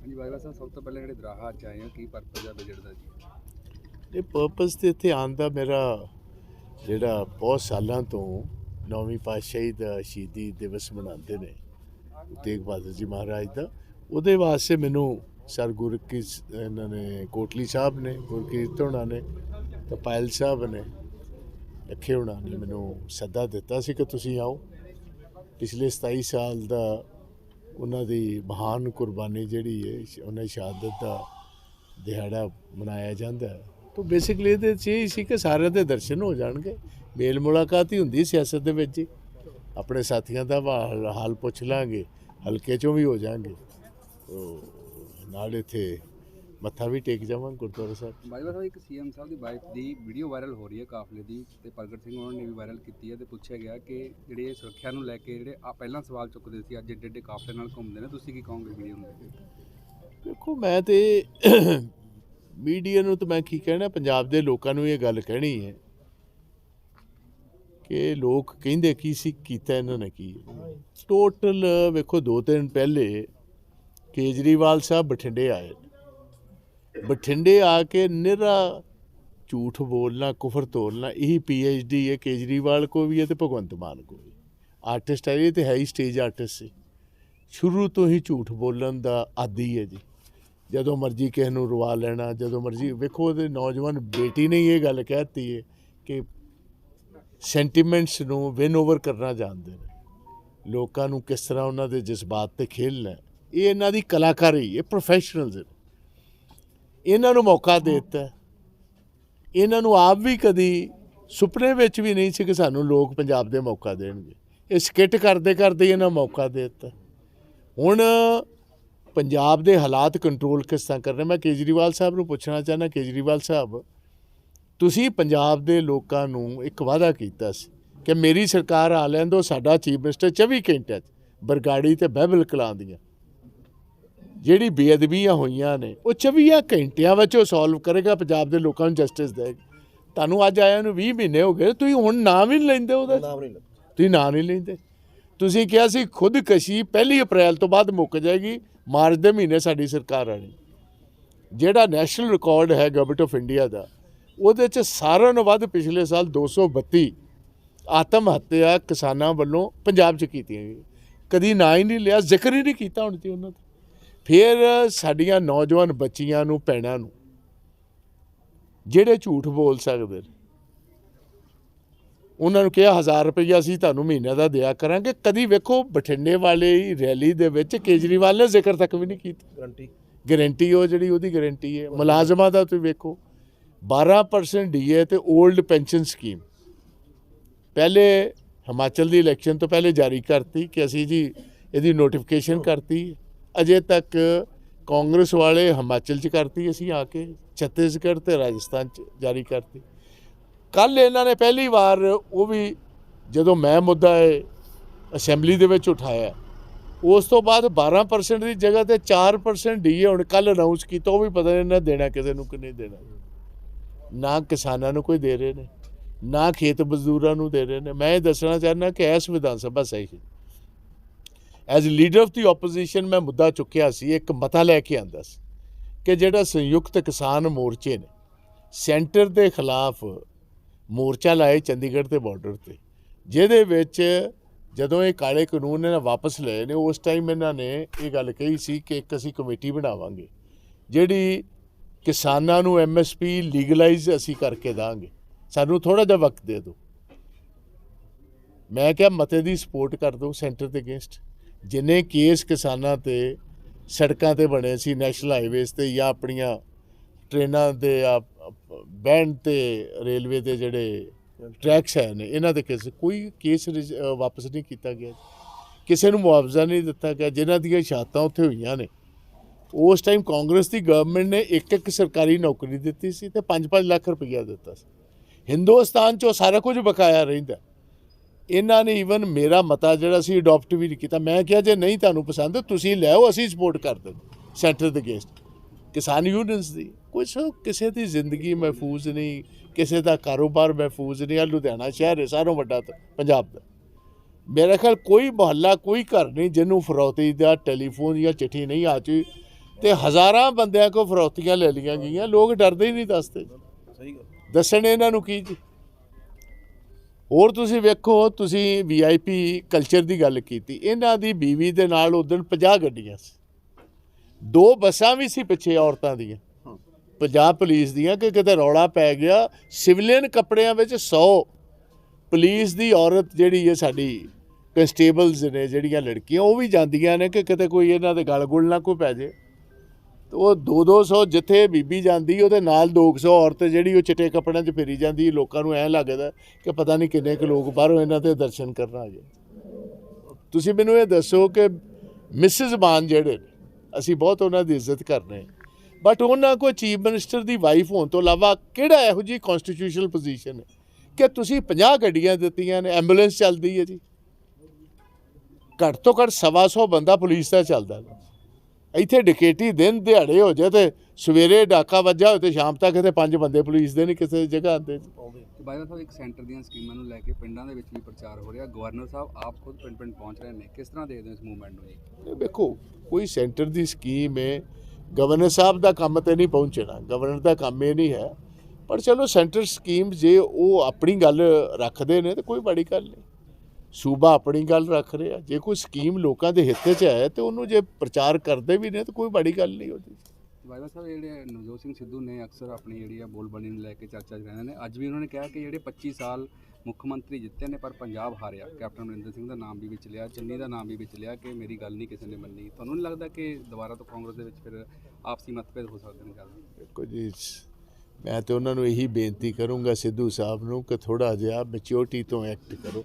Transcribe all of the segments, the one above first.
ਹਾਂਜੀ ਬਾਜਵਾ ਸਾਹਿਬ, ਸਭ ਤੋਂ ਪਹਿਲਾਂ ਜਿਹੜੇ ਦਰਾਹਾ ਚ ਆਏ ਆ, ਕੀ ਪਰਪਸ ਆ ਬਜਟ ਦਾ ਜੀ? ਇਹ ਪਰਪਸ ਤੇ ਇੱਥੇ ਆਉਣ ਦਾ ਮੇਰਾ ਜਿਹੜਾ ਬਹੁਤ ਸਾਲਾਂ ਤੋਂ ਨੌਵੀਂ ਪਾਤਸ਼ਾਹੀ ਦਾ ਸ਼ਹੀਦੀ ਦਿਵਸ ਮਨਾਉਂਦੇ ਨੇ, ਤੇਗ ਬਹਾਦਰ ਜੀ ਮਹਾਰਾਜ ਦਾ। ਉਹਦੇ ਵਾਸਤੇ ਮੈਨੂੰ ਸਰ ਗੁਰਕੀ ਇਹਨਾਂ ਨੇ, ਕੋਟਲੀ ਸਾਹਿਬ ਨੇ, ਗੁਰਕੀਰਤ ਹੋਣਾ ਨੇ ਤੇ ਪਾਇਲ ਸਾਹਿਬ ਨੇ, ਲੱਖੇ ਹੋਣਾ ਨੇ ਮੈਨੂੰ ਸੱਦਾ ਦਿੱਤਾ ਸੀ ਕਿ ਤੁਸੀਂ ਆਓ। ਪਿਛਲੇ 27 ਸਾਲ ਦਾ ਉਹਨਾਂ ਦੀ ਮਹਾਨ ਕੁਰਬਾਨੀ ਜਿਹੜੀ ਹੈ ਸ਼- ਉਹਨਾਂ ਦੀ ਸ਼ਹਾਦਤ ਦਾ ਦਿਹਾੜਾ ਮਨਾਇਆ ਜਾਂਦਾ ਹੈ। ਤਾਂ ਬੇਸਿਕਲੀ ਇਹਦੇ 'ਚ ਇਹ ਸੀ ਕਿ ਸਾਰਿਆਂ ਦੇ ਦਰਸ਼ਨ ਹੋ ਜਾਣਗੇ। ਮੇਲ ਮੁਲਾਕਾਤ ਹੀ ਹੁੰਦੀ ਸਿਆਸਤ ਦੇ ਵਿੱਚ ਹੀ। ਆਪਣੇ ਸਾਥੀਆਂ ਦਾ ਹਾਲ ਹਾਲ ਪੁੱਛ ਲਾਂਗੇ, ਹਲਕੇ 'ਚੋਂ ਵੀ ਹੋ ਜਾਣਗੇ। ਨਾਲ ਇੱਥੇ ਮੱਥਾ ਵੀ ਟੇਕ ਜਾਵਾਂ ਗੁਰਦੁਆਰਾ ਸਾਹਿਬ ਬਾਜਵਾ ਸਾਹਿਬ ਇੱਕ ਸੀਐਮ ਸਾਹਿਬ ਦੀ ਵਾਈਫ ਦੀ ਵੀਡੀਓ ਵਾਇਰਲ ਹੋ ਰਹੀ ਹੈ ਕਾਫਲੇ ਦੀ ਤੇ ਪ੍ਰਗਟ ਸਿੰਘ ਉਹਨਾਂ ਨੇ ਵੀ ਵਾਇਰਲ ਕੀਤੀ ਹੈ ਤੇ ਪੁੱਛਿਆ ਗਿਆ ਕਿ ਜਿਹੜੇ ਸੁਰੱਖਿਆ ਨੂੰ ਲੈ ਕੇ ਜਿਹੜੇ ਆ ਪਹਿਲਾਂ ਸਵਾਲ ਚੁੱਕਦੇ ਸੀ ਅੱਜ ਏਡੇ ਏਡੇ ਕਾਫਲੇ ਨਾਲ ਘੁੰਮਦੇ ਨੇ ਤੁਸੀਂ ਕੀ ਕਹੋਗੇ ਵੀਡੀਓ ਨੂੰ? ਦੇਖੋ ਮੈਂ ਤੇ ਮੀਡੀਆ ਨੂੰ ਤਾਂ ਮੈਂ ਕੀ ਕਹਿਣਾ ਪੰਜਾਬ ਦੇ ਲੋਕਾਂ ਨੂੰ ਇਹ ਗੱਲ ਕਹਿਣੀ ਹੈ ਕਿ ਲੋਕ ਕਹਿੰਦੇ ਕੀ ਸੀ ਕੀਤਾ ਇਹਨਾਂ ਨੇ ਕੀ। ਟੋਟਲ ਵੇਖੋ ਦੋ ਤਿੰਨ ਪਹਿਲੇ ਕੇਜਰੀਵਾਲ ਸਾਹਿਬ ਬਠਿੰਡੇ ਆਏ। ਬਠਿੰਡੇ ਆ ਕੇ ਨਿਰਾ ਝੂਠ ਬੋਲਣਾ, ਕੁਫਰ ਤੋਲਣਾ ਇਹੀ ਪੀਐਚਡੀ ਹੈ, ਕੇਜਰੀਵਾਲ ਕੋ ਵੀ ਹੈ ਤੇ ਭਗਵੰਤ ਮਾਨ ਕੋ ਵੀ। ਆਰਟਿਸਟ ਹੈ, ਇਹ ਤੇ ਹੈ ਹੀ ਸਟੇਜ ਆਰਟਿਸਟ ਸੀ। ਸ਼ੁਰੂ ਤੋਂ ਹੀ ਝੂਠ ਬੋਲਣ ਦਾ ਆਦੀ ਹੈ ਜੀ। ਜਦੋਂ ਮਰਜ਼ੀ ਕਿਸੇ ਨੂੰ ਰਵਾ ਲੈਣਾ, ਜਦੋਂ ਮਰਜ਼ੀ, ਵੇਖੋ ਉਹਦੇ ਨੌਜਵਾਨ ਬੇਟੀ ਨੇ ਇਹ ਗੱਲ ਕਹਿਤੀ ਹੈ ਕਿ ਸੈਂਟੀਮੈਂਟਸ ਨੂੰ ਵਿਨ ਓਵਰ ਕਰਨਾ ਜਾਣਦੇ ਨੇ। ਲੋਕਾਂ ਨੂੰ ਕਿਸ ਤਰ੍ਹਾਂ ਉਹਨਾਂ ਦੇ ਜਜ਼ਬਾਤ ਤੇ ਖੇਲਣਾ ਇਹ ਇਹਨਾਂ ਦੀ ਕਲਾਕਾਰੀ, ਇਹ ਪ੍ਰੋਫੈਸ਼ਨਲਸ ਨੇ। ਇਹਨਾਂ ਨੂੰ ਮੌਕਾ ਦੇ ਦਿੱਤਾ। ਇਹਨਾਂ ਨੂੰ ਆਪ ਵੀ ਕਦੀ ਸੁਪਨੇ ਵਿੱਚ ਵੀ ਨਹੀਂ ਸੀ ਕਿ ਸਾਨੂੰ ਲੋਕ ਪੰਜਾਬ ਦੇ ਮੌਕਾ ਦੇਣਗੇ। ਇਹ ਸਕਿੱਟ ਕਰਦੇ ਕਰਦੇ ਇਹਨਾਂ ਮੌਕਾ ਦੇ ਦਿੱਤਾ। ਹੁਣ ਪੰਜਾਬ ਦੇ ਹਾਲਾਤ ਕੰਟਰੋਲ ਕਿਸ ਤਰ੍ਹਾਂ ਕਰਨੇ ਮੈਂ ਕੇਜਰੀਵਾਲ ਸਾਹਿਬ ਨੂੰ ਪੁੱਛਣਾ ਚਾਹੁੰਦਾ, ਕੇਜਰੀਵਾਲ ਸਾਹਿਬ, ਤੁਸੀਂ ਪੰਜਾਬ ਦੇ ਲੋਕਾਂ ਨੂੰ ਇੱਕ ਵਾਅਦਾ ਕੀਤਾ ਸੀ ਕਿ ਮੇਰੀ ਸਰਕਾਰ ਆ ਲੈਣ ਦਿਓ, ਸਾਡਾ ਚੀਫ ਮਿਨਿਸਟਰ 24 ਘੰਟਿਆਂ 'ਚ ਬਰਗਾੜੀ ਤੇ ਬਹਿਬਲ ਕਲਾਂ ਦੀਆਂ। ਜਿਹੜੀ ਬੇਅਦਬੀਆਂ ਹੋਈਆਂ ਨੇ ਉਹ 24 ਘੰਟਿਆਂ ਵਿੱਚ ਉਹ ਸੋਲਵ ਕਰੇਗਾ ਪੰਜਾਬ ਦੇ ਲੋਕਾਂ ਨੂੰ ਜਸਟਿਸ ਦੇਗਾ ਤੁਹਾਨੂੰ ਅੱਜ ਆਇਆ ਨੂੰ 20 ਮਹੀਨੇ ਹੋ ਗਏ ਤੁਸੀਂ ਹੁਣ ਨਾਮ ਹੀ ਨਹੀਂ ਲੈਂਦੇ ਉਹਦਾ। ਨਾਮ ਨਹੀਂ ਤੁਸੀਂ ਨਾਂ ਨਹੀਂ ਲੈਂਦੇ। ਤੁਸੀਂ ਕਿਹਾ ਸੀ ਖੁਦਕਸ਼ੀ ਪਹਿਲੀ ਅਪ੍ਰੈਲ ਤੋਂ ਬਾਅਦ ਮੁੱਕ ਜਾਏਗੀ ਮਾਰਚ ਦੇ ਮਹੀਨੇ ਸਾਡੀ ਸਰਕਾਰ ਆਣੀ। ਜਿਹੜਾ ਨੈਸ਼ਨਲ ਰਿਕਾਰਡ ਹੈ ਗਵਰਨਮੈਂਟ ਆਫ ਇੰਡੀਆ ਦਾ ਉਹਦੇ ਚ ਸਾਰਿਆਂ ਨਾਲੋਂ ਵੱਧ ਪਿਛਲੇ ਸਾਲ 232 ਆਤਮ ਹੱਤਿਆ ਕਿਸਾਨਾਂ ਵੱਲੋਂ ਪੰਜਾਬ 'ਚ ਕੀਤੀਆਂ ਗਈਆਂ। ਕਦੀ ਨਾਂ ਹੀ ਨਹੀਂ ਲਿਆ ਜ਼ਿਕਰ ਹੀ ਨਹੀਂ ਕੀਤਾ ਹੁਣ ਤੇ ਉਹਨਾਂ ਦਾ। ਫਿਰ ਸਾਡੀਆਂ ਨੌਜਵਾਨ ਬੱਚੀਆਂ ਨੂੰ ਭੈਣਾਂ ਨੂੰ ਜਿਹੜੇ ਝੂਠ ਬੋਲ ਸਕਦੇ ਨੇ ਉਹਨਾਂ ਨੂੰ ਕਿਹਾ 1000 ਰੁਪਈਆ ਅਸੀਂ ਤੁਹਾਨੂੰ ਮਹੀਨੇ ਦਾ ਦਿਆ ਕਰਾਂਗੇ। ਕਦੀ ਵੇਖੋ ਬਠਿੰਡੇ ਵਾਲੇ ਹੀ ਰੈਲੀ ਦੇ ਵਿੱਚ ਕੇਜਰੀਵਾਲ ਨੇ ਜ਼ਿਕਰ ਤੱਕ ਵੀ ਨਹੀਂ ਕੀਤਾ। ਗਰੰਟੀ ਗਾਰੰਟੀ ਉਹ ਜਿਹੜੀ ਉਹਦੀ ਗਾਰੰਟੀ ਹੈ ਮੁਲਾਜ਼ਮਾਂ ਦਾ ਤੁਸੀਂ ਵੇਖੋ 12% ਡੀਏ ਤੇ 올ਡ ਪੈਨਸ਼ਨ ਸਕੀਮ। ਪਹਿਲੇ ਹਿਮਾਚਲ ਦੀ ਇਲੈਕਸ਼ਨ ਤੋਂ ਪਹਿਲੇ ਜਾਰੀ ਕਰਤੀ ਕਿ ਅਸੀਂ ਜੀ ਇਹਦੀ ਨੋਟੀਫਿਕੇਸ਼ਨ ਕਰਤੀ। ਅਜੇ ਤੱਕ ਕਾਂਗਰਸ ਵਾਲੇ ਹਿਮਾਚਲ 'ਚ ਕਰਤੀ, ਅਸੀਂ ਆ ਕੇ ਛੱਤੀਸਗੜ੍ਹ ਤੇ ਰਾਜਸਥਾਨ 'ਚ ਜਾਰੀ ਕਰਤੀ। ਕੱਲ ਇਹਨਾਂ ਨੇ ਪਹਿਲੀ ਵਾਰ ਉਹ ਵੀ ਜਦੋਂ ਮੈਂ ਮੁੱਦਾ ਹੈ ਅਸੈਂਬਲੀ ਦੇ ਵਿੱਚ ਉਠਾਇਆ, ਉਸ ਤੋਂ ਬਾਅਦ 12% ਦੀ ਜਗ੍ਹਾ ਤੇ 4% ਡੀਏ ਹੁਣ ਕੱਲ ਅਨਾਉਂਸ ਕੀਤਾ, ਉਹ ਵੀ ਪਤਾ ਨਹੀਂ ਇਹਨਾਂ ਦੇਣਾ ਕਿਸੇ ਨੂੰ ਕਿ ਨਹੀਂ ਦੇਣਾ। ਨਾ ਕਿਸਾਨਾਂ ਨੂੰ ਕੋਈ ਦੇ ਰਹੇ ਨੇ, ਨਾ ਖੇਤ ਮਜ਼ਦੂਰਾਂ ਨੂੰ ਦੇ ਰਹੇ ਨੇ। ਮੈਂ ਇਹ ਦੱਸਣਾ ਚਾਹੁੰਦਾ ਕਿ ਇਸ ਵਿਧਾਨ ਸਭਾ ਸਹੀ as leader of the opposition ਮੈਂ ਮੁੱਦਾ ਚੁੱਕਿਆ ਸੀ, ਇੱਕ ਮਤਾ ਲੈ ਕੇ ਆਂਦਾ ਸੀ ਕਿ ਜਿਹੜਾ ਸੰਯੁਕਤ ਕਿਸਾਨ ਮੋਰਚੇ ਨੇ, ਸੈਂਟਰ ਦੇ ਖਿਲਾਫ ਮੋਰਚਾ ਲਾਏ ਚੰਡੀਗੜ੍ਹ ਦੇ ਬਾਰਡਰ ਤੇ, ਜਿਹਦੇ ਵਿੱਚ ਜਦੋਂ ਇਹ ਕਾਲੇ ਕਾਨੂੰਨ ਇਹਨਾਂ ਵਾਪਸ ਲਏ ਨੇ, ਉਸ ਟਾਈਮ ਇਹਨਾਂ ਨੇ ਇਹ ਗੱਲ ਕਹੀ ਸੀ ਕਿ ਇੱਕ ਅਸੀਂ ਕਮੇਟੀ ਬਣਾਵਾਂਗੇ, ਜਿਹੜੀ ਕਿਸਾਨਾਂ ਨੂੰ ਐਮਐਸਪੀ ਲੀਗਲਾਈਜ਼ ਅਸੀਂ ਕਰਕੇ ਦਾਂਗੇ, ਸਾਨੂੰ ਥੋੜਾ ਜਿਹਾ ਵਕਤ ਦੇ ਦਿਓ। ਮੈਂ ਕਿਹਾ ਮਤੇ ਦੀ ਸਪੋਰਟ ਕਰ ਦਿਓ ਸੈਂਟਰ ਦੇ ਅਗੇਂਸਟ ਜਿੰਨੇ ਕੇਸ ਕਿਸਾਨਾਂ ਤੇ ਸੜਕਾਂ ਤੇ ਬਣੇ ਸੀ ਨੈਸ਼ਨਲ ਹਾਈਵੇਜ਼ ਤੇ ਜਾਂ ਆਪਣੀਆਂ ਟ੍ਰੇਨਾਂ ਦੇ ਆ ਬੈਂਡ ਤੇ ਰੇਲਵੇ ਦੇ ਜਿਹੜੇ ਟਰੈਕਸ ਹੈ ਨੇ, ਇਹਨਾਂ ਦੇ ਕੇਸ, ਕੋਈ ਕੇਸ ਰਿਜ- ਵਾਪਸ ਨਹੀਂ ਕੀਤਾ ਗਿਆ। ਕਿਸੇ ਨੂੰ ਮੁਆਵਜ਼ਾ ਨਹੀਂ ਦਿੱਤਾ ਗਿਆ, ਜਿਨ੍ਹਾਂ ਦੀਆਂ ਸ਼ਹਾਦਤਾਂ ਉੱਥੇ ਹੋਈਆਂ ਨੇ। ਉਸ ਟਾਈਮ ਕਾਂਗਰਸ ਦੀ ਗਵਰਨਮੈਂਟ ਨੇ ਇੱਕ ਇੱਕ ਸਰਕਾਰੀ ਨੌਕਰੀ ਦਿੱਤੀ ਸੀ ਤੇ 5-5 ਲੱਖ ਰੁਪਈਆ ਦਿੱਤਾ ਸੀ। ਹਿੰਦੁਸਤਾਨ 'ਚ ਉਹ ਸਾਰਾ ਕੁਝ ਬਕਾਇਆ ਰਹਿੰਦਾ। ਇਹਨਾਂ ਨੇ ਈਵਨ ਮੇਰਾ ਮਤਾ ਜਿਹੜਾ ਸੀ ਅਡਾਪਟ ਵੀ ਨਹੀਂ ਕੀਤਾ। ਮੈਂ ਕਿਹਾ ਜੇ ਨਹੀਂ ਤੁਹਾਨੂੰ ਪਸੰਦ ਤੁਸੀਂ ਲੈ ਆਓ ਅਸੀਂ ਸਪੋਰਟ ਕਰ ਦਿੰਦੇ ਸੈਂਟਰ ਦੇ ਅਗੇਂਸਟ ਕਿਸਾਨ ਯੂਨੀਅਨਸ ਦੀ। ਕੁਛ ਕਿਸੇ ਦੀ ਜ਼ਿੰਦਗੀ ਮਹਿਫੂਜ਼ ਨਹੀਂ ਕਿਸੇ ਦਾ ਕਾਰੋਬਾਰ ਮਹਿਫੂਜ਼ ਨਹੀਂ। ਆ ਲੁਧਿਆਣਾ ਸ਼ਹਿਰ ਹੈ ਸਾਰੋਂ ਵੱਡਾ ਪੰਜਾਬ ਦਾ। ਮੇਰਾ ਖਿਆਲ ਕੋਈ ਮੁਹੱਲਾ ਕੋਈ ਘਰ ਨਹੀਂ ਜਿਹਨੂੰ ਫਰੌਤੀ ਦਾ ਟੈਲੀਫੋਨ ਜਾਂ ਚਿੱਠੀ ਨਹੀਂ ਆ ਚੁੱਕੀ। ਤੇ ਹਜ਼ਾਰਾਂ ਬੰਦਿਆਂ ਕੋ ਫਰੌਤੀਆਂ ਲੈ ਲਈਆਂ ਗਈਆਂ। ਲੋਕ ਡਰਦੇ ਹੀ ਨਹੀਂ ਦੱਸਦੇ। ਸਹੀ ਗੱਲ। ਦੱਸਣ ਇਹਨਾਂ ਨੂੰ ਕੀ ਜੀ? ਹੋਰ ਤੁਸੀਂ ਵੇਖੋ ਤੁਸੀਂ ਵੀਆਈਪੀ ਕਲਚਰ ਦੀ ਗੱਲ ਕੀਤੀ ਇਹਨਾਂ ਦੀ ਬੀਵੀ ਦੇ ਨਾਲ ਉਦੋਂ 50 ਗੱਡੀਆਂ ਸੀ। ਦੋ ਬੱਸਾਂ ਵੀ ਸੀ ਪਿੱਛੇ ਔਰਤਾਂ ਦੀਆਂ। ਪੰਜਾਬ ਪੁਲਿਸ ਦੀਆਂ ਕਿ ਕਿਤੇ ਰੌਲਾ ਪੈ ਗਿਆ ਸਿਵਲੀਅਨ ਕੱਪੜਿਆਂ ਵਿੱਚ 100 ਪੁਲਿਸ ਦੀ ਔਰਤ ਜਿਹੜੀ ਹੈ ਸਾਡੀ ਕਨਸਟੇਬਲਸ ਨੇ ਜਿਹੜੀਆਂ ਲੜਕੀਆਂ ਉਹ ਵੀ ਜਾਂਦੀਆਂ ਨੇ ਕਿ ਕਿਤੇ ਕੋਈ ਇਹਨਾਂ ਦੇ ਗਲ ਗੁਲ ਨਾ ਕੋਈ ਪੈ ਜੇ। ਉਹ 2-200 ਜਿੱਥੇ ਬੀਬੀ ਜਾਂਦੀ, ਉਹਦੇ ਨਾਲ 200 ਔਰਤ ਜਿਹੜੀ ਉਹ ਚਿੱਟੇ ਕੱਪੜਿਆਂ 'ਚ ਫਿਰੀ ਜਾਂਦੀ, ਲੋਕਾਂ ਨੂੰ ਐਂ ਲੱਗਦਾ ਕਿ ਪਤਾ ਨਹੀਂ ਕਿੰਨੇ ਕੁ ਲੋਕ ਬਾਹਰੋਂ ਇਹਨਾਂ ਤੇ ਦਰਸ਼ਨ ਕਰਨ ਆ ਗਏ ਤੁਸੀਂ ਮੈਨੂੰ ਇਹ ਦੱਸੋ ਕਿ ਮਿਸਿਸ ਮਾਨ ਜਿਹੜੇ ਨੇ, ਅਸੀਂ ਬਹੁਤ ਉਹਨਾਂ ਦੀ ਇੱਜ਼ਤ ਕਰਨੇ ਬਟ ਉਹਨਾਂ ਕੋ ਚੀਫ ਮਿਨਿਸਟਰ ਦੀ ਵਾਈਫ ਹੋਣ ਤੋਂ ਇਲਾਵਾ ਕਿਹੜਾ ਇਹੋ ਜੀ ਕਨਸਟੀਟਿਊਸ਼ਨਲ ਪੋਜੀਸ਼ਨ ਹੈ ਕਿ ਤੁਸੀਂ 50 ਗੱਡੀਆਂ ਦਿੱਤੀਆਂ ਨੇ ਐਂਬੂਲੈਂਸ ਚੱਲਦੀ ਹੈ ਜੀ ਘੱਟ ਤੋਂ ਘੱਟ ਸਵਾ ਸੌ ਬੰਦਾ ਪੁਲਿਸ ਦਾ ਚੱਲਦਾ ਵਾ। ਇੱਥੇ ਡਕੇਟੀ ਦਿਨ ਦਿਹਾੜੇ ਹੋ ਜਾਏ ਤੇ ਸਵੇਰੇ ਡਾਕਾ ਵੱਜਾ ਹੋਏ ਤੇ ਸ਼ਾਮ ਤੱਕ ਤੇ ਪੰਜ ਬੰਦੇ ਪੁਲਿਸ ਦੇ ਨਹੀਂ ਕਿਸੇ ਜਗ੍ਹਾ ਤੇ ਬਾਈ ਸਾਹਿਬ ਇੱਕ ਸੈਂਟਰ ਦੀਆਂ ਸਕੀਮਾਂ ਨੂੰ ਲੈ ਕੇ ਪਿੰਡਾਂ ਦੇ ਵਿੱਚ ਵੀ ਪ੍ਰਚਾਰ ਹੋ ਰਿਹਾ। ਗਵਰਨਰ ਸਾਹਿਬ ਆਪ ਖੁਦ ਪਿੰਡ ਪਿੰਡ ਪਹੁੰਚ ਰਹੇ ਨੇ। ਕਿਸ ਤਰ੍ਹਾਂ ਦੇਖਦੇ ਹੋ ਇਸ ਮੂਵਮੈਂਟ ਨੂੰ ਜੀ? ਇਹ ਵੇਖੋ ਕੋਈ ਸੈਂਟਰ ਦੀ ਸਕੀਮ ਹੈ ਗਵਰਨਰ ਸਾਹਿਬ ਦਾ ਕੰਮ ਤੇ ਨਹੀਂ ਪਹੁੰਚਣਾ। ਗਵਰਨਰ ਦਾ ਕੰਮ ਇਹ ਨਹੀਂ ਹੈ। ਪਰ ਚਲੋ ਸੈਂਟਰ ਸਕੀਮ ਜੇ ਉਹ ਆਪਣੀ ਗੱਲ ਰੱਖਦੇ ਨੇ ਤੇ ਕੋਈ ਬੜੀ ਗੱਲ ਨਹੀਂ। ਸੂਬਾ ਆਪਣੀ ਗੱਲ ਰੱਖ ਰਿਹਾ ਜੇ ਕੋਈ ਸਕੀਮ ਲੋਕਾਂ ਦੇ ਹਿੱਤ 'ਚ ਹੈ ਤੇ ਉਹਨੂੰ ਜੇ ਪ੍ਰਚਾਰ ਕਰਦੇ ਵੀ ਨੇ ਤਾਂ ਕੋਈ ਬੜੀ ਗੱਲ ਨਹੀਂ ਉਹਦੀ। ਬਾਈ ਸਾਹਿਬ ਜਿਹੜੇ ਨਵਜੋਤ ਸਿੰਘ ਸਿੱਧੂ ਨੇ ਅਕਸਰ ਆਪਣੀ ਜਿਹੜੀ ਆ ਬੋਲਬਾਣੀ ਨੂੰ ਲੈ ਕੇ ਚਰਚਾ 'ਚ ਰਹਿੰਦੇ ਨੇ ਅੱਜ ਵੀ ਉਹਨਾਂ ਨੇ ਕਿਹਾ ਕਿ ਜਿਹੜੇ 25 ਸਾਲ ਮੁੱਖ ਮੰਤਰੀ ਜਿੱਤੇ ਨੇ ਪਰ ਪੰਜਾਬ ਹਾਰਿਆ ਕੈਪਟਨ ਅਮਰਿੰਦਰ ਸਿੰਘ ਦਾ ਨਾਮ ਵੀ ਵਿੱਚ ਲਿਆ ਚੰਨੀ ਦਾ ਨਾਮ ਵੀ ਵਿੱਚ ਲਿਆ ਕਿ ਮੇਰੀ ਗੱਲ ਨਹੀਂ ਕਿਸੇ ਨੇ ਮੰਨੀ। ਤੁਹਾਨੂੰ ਨਹੀਂ ਲੱਗਦਾ ਕਿ ਦੁਬਾਰਾ ਤੋਂ ਕਾਂਗਰਸ ਦੇ ਵਿੱਚ ਫਿਰ ਆਪਸੀ ਮਤਭੇਦ ਹੋ ਸਕਦੇ ਨੇ ਗੱਲ ਦੇਖੋ ਜੀ ਮੈਂ ਤੇ ਉਹਨਾਂ ਨੂੰ ਇਹੀ ਬੇਨਤੀ ਕਰੂੰਗਾ ਸਿੱਧੂ ਸਾਹਿਬ ਨੂੰ ਕਿ ਥੋੜਾ ਜਿਹਾ ਮੈਚਿਓਰਟੀ ਤੋਂ ਐਕਟ ਕਰੋ।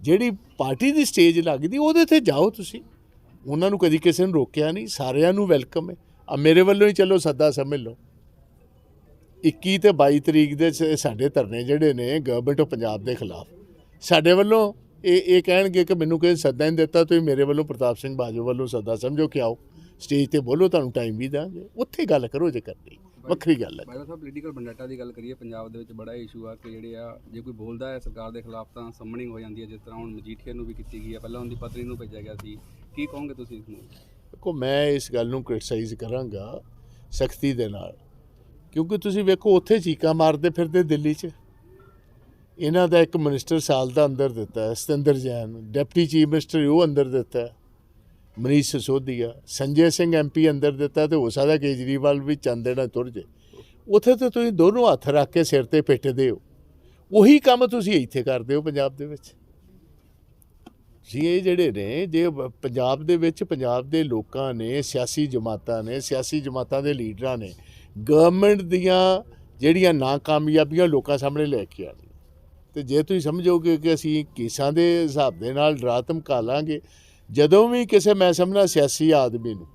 ਜਿਹੜੀ ਪਾਰਟੀ ਦੀ ਸਟੇਜ ਲੱਗਦੀ, ਉਹਦੇ ਤੇ ਜਾਓ ਤੁਸੀਂ। ਉਹਨਾਂ ਨੂੰ ਕਦੀ ਕਿਸੇ ਨੂੰ ਰੋਕਿਆ ਨਹੀਂ, ਸਾਰਿਆਂ ਨੂੰ ਵੈਲਕਮ ਹੈ। ਆ ਮੇਰੇ ਵੱਲੋਂ ਹੀ ਚਲੋ, ਸੱਦਾ ਸਮਝ ਲਓ। 21 ਤੇ 22 ਤਰੀਕ ਦੇ ਸਾਡੇ ਧਰਨੇ ਜਿਹੜੇ ਨੇ ਗਵਰਨਮੈਂਟ ਆਫ ਪੰਜਾਬ ਦੇ ਖਿਲਾਫ। ਸਾਡੇ ਵੱਲੋਂ ਇਹ ਇਹ ਕਹਿਣਗੇ ਕਿ ਮੈਨੂੰ ਕਿਸੇ ਸੱਦਾ ਨਹੀਂ ਦਿੱਤਾ, ਤੁਸੀਂ ਮੇਰੇ ਵੱਲੋਂ ਪ੍ਰਤਾਪ ਸਿੰਘ ਬਾਜੂ ਵੱਲੋਂ ਸੱਦਾ ਸਮਝੋ ਕਿ ਆਓ। ਸਟੇਜ ਤੇ ਬੋਲੋ, ਤੁਹਾਨੂੰ ਟਾਈਮ ਵੀ ਦਾਂਗੇ ਉੱਥੇ ਗੱਲ ਕਰੋ ਜੇ ਕਰਨੀ ਵੱਖਰੀ ਗੱਲ ਹੈ ਬਾਈ ਸਾਹਿਬ ਪੋਲੀਟੀਕਲ ਬੰਡਾਟਾ ਦੀ ਗੱਲ ਕਰੀਏ ਪੰਜਾਬ ਦੇ ਵਿੱਚ ਬੜਾ ਇਸ਼ੂ ਆ ਕਿ ਜਿਹੜੇ ਆ ਜੇ ਕੋਈ ਬੋਲਦਾ ਹੈ ਸਰਕਾਰ ਦੇ ਖਿਲਾਫ ਤਾਂ ਸਮਨਿੰਗ ਹੋ ਜਾਂਦੀ ਹੈ ਜਿਸ ਤਰ੍ਹਾਂ ਹੁਣ ਮਜੀਠੀਆ ਨੂੰ ਵੀ ਕੀਤੀ ਗਈ ਹੈ ਪਹਿਲਾਂ ਉਹਦੀ ਪਤਨੀ ਨੂੰ ਭੇਜਿਆ ਗਿਆ ਸੀ। ਕੀ ਕਹੋਗੇ ਤੁਸੀਂ ਇਸ ਨੂੰ? ਦੇਖੋ ਮੈਂ ਇਸ ਗੱਲ ਨੂੰ ਕ੍ਰਿਟਿਸਾਈਜ਼ ਕਰਾਂਗਾ ਸਖਤੀ ਦੇ ਨਾਲ। ਕਿਉਂਕਿ ਤੁਸੀਂ ਵੇਖੋ ਉੱਥੇ ਚੀਕਾਂ ਮਾਰਦੇ ਫਿਰਦੇ ਦਿੱਲੀ 'ਚ। ਇਹਨਾਂ ਦਾ ਇੱਕ ਮਿਨਿਸਟਰ ਸਾਲ ਦਾ ਅੰਦਰ ਦਿੱਤਾ ਹੈ Satinder Jain deputy chief minister ਉਹ ਅੰਦਰ ਦਿੱਤਾ ਹੈ। ਮਨੀਸ਼ ਸਿਸੋਦੀਆ ਸੰਜੇ ਸਿੰਘ ਐਮਪੀ ਅੰਦਰ ਦਿੱਤਾ ਤੇ ਹੋ ਸਕਦਾ ਕੇਜਰੀਵਾਲ ਵੀ ਚੰਦ ਦੇਣਾ ਤੁਰ ਜੇ। ਉੱਥੇ ਤੇ ਤੁਸੀਂ ਦੋਨੋਂ ਹੱਥ ਰੱਖ ਕੇ ਸਿਰ ਤੇ ਪਿੱਟਦੇ ਹੋ। ਉਹੀ ਕੰਮ ਤੁਸੀਂ ਇੱਥੇ ਕਰਦੇ ਹੋ ਪੰਜਾਬ ਦੇ ਵਿੱਚ। ਜੀ, ਇਹ ਜਿਹੜੇ ਨੇ, ਜੇ ਪੰਜਾਬ ਦੇ ਵਿੱਚ ਪੰਜਾਬ ਦੇ ਲੋਕਾਂ ਨੇ, ਸਿਆਸੀ ਜਮਾਤਾਂ ਨੇ, ਸਿਆਸੀ ਜਮਾਤਾਂ ਦੇ ਲੀਡਰਾਂ ਨੇ ਗਵਰਨਮੈਂਟ ਦੀਆਂ ਜਿਹੜੀਆਂ ਨਾਕਾਮਯਾਬੀਆਂ ਲੋਕਾਂ ਸਾਹਮਣੇ ਲੈ ਕੇ ਆਉਣੀਆਂ ਤੇ ਜੇ ਤੁਸੀਂ ਸਮਝੋਗੇ ਕਿ ਅਸੀਂ ਕੇਸਾਂ ਦੇ ਹਿਸਾਬ ਦੇ ਨਾਲ ਡਰਾ ਧਮਕਾ ਲਾਂਗੇ ਜਦੋਂ ਵੀ ਕਿਸੇ ਮੈਂ ਸਮਝਣਾ ਸਿਆਸੀ ਆਦਮੀ ਨੂੰ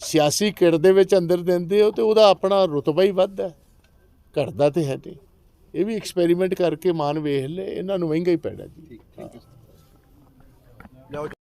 ਸਿਆਸੀ ਕਿੜ ਦੇ ਵਿੱਚ ਅੰਦਰ ਦਿੰਦੇ ਹੋ ਤੇ ਉਹਦਾ ਆਪਣਾ ਰੁਤਬਾ ਹੀ ਵੱਧਦਾ। ਘਟਦਾ ਤੇ ਹੈ ਨਹੀਂ। ਇਹ ਵੀ ਐਕਸਪੈਰੀਮੈਂਟ ਕਰਕੇ ਮਾਨ ਵੇਖ ਲੈ ਇਹਨਾਂ ਨੂੰ ਮਹਿੰਗਾ ਹੀ ਪੈਣਾ ਜੀ। ਠੀਕ ਥੈਂਕ ਯੂ ਲਿਆਓ